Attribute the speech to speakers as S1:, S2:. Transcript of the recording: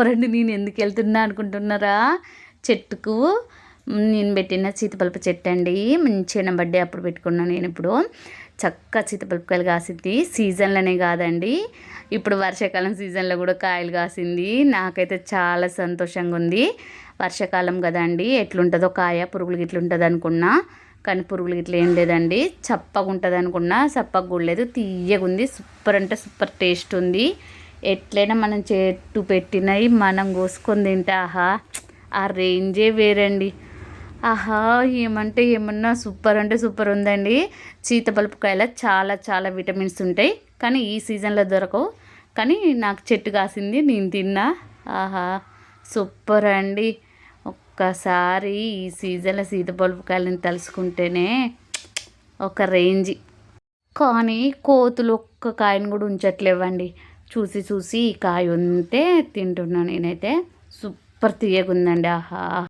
S1: చెప్పరండి నేను ఎందుకు వెళ్తున్నా అనుకుంటున్నారా? చెట్టుకు నేను పెట్టిన సీతపలుపు చెట్టు అండి మంచిగా బర్త్డే అప్పుడు పెట్టుకున్నాను నేను ఇప్పుడు. చక్క సీతపలుపుకాయలు కాసింది సీజన్లోనే కాదండి. ఇప్పుడు వర్షాకాలం సీజన్లో కూడా కాయలు కాసింది. నాకైతే చాలా సంతోషంగా ఉంది. వర్షాకాలం కదండి ఎట్లుంటుందో కాయ పురుగులు ఇట్లుంటుంది అనుకున్నా. కానీ పురుగులు ఇట్లా ఏం లేదండి. చప్పగా ఉంటుంది అనుకున్నా చప్పగా కూడా లేదు. తీయగా ఉంది. సూపర్ అంటే సూపర్ టేస్ట్ ఉంది. ఎట్లయినా మనం చెట్టు పెట్టినవి మనం కోసుకొని తింటే ఆహా ఆ రేంజే వేరండి. ఆహా ఏమంటే ఏమన్నా సూపర్ అంటే సూపర్ ఉందండి. సీతపలుపుకాయల చాలా చాలా విటమిన్స్ ఉంటాయి. కానీ ఈ సీజన్లో దొరకవు. కానీ నాకు చెట్టు కాసింది నేను తిన్నా. ఆహా సూపర్ అండి. ఒక్కసారి ఈ సీజన్లో సీతపలుపుకాయలని తలుసుకుంటేనే ఒక రేంజ్. కానీ కోతులు ఒక్క కాయను కూడా ఉంచట్లేవండి. చూసి చూసి ఈ కాయ ఉంటే తింటున్నాను నేనైతే. సూపర్ తీయగుందండి ఆహా.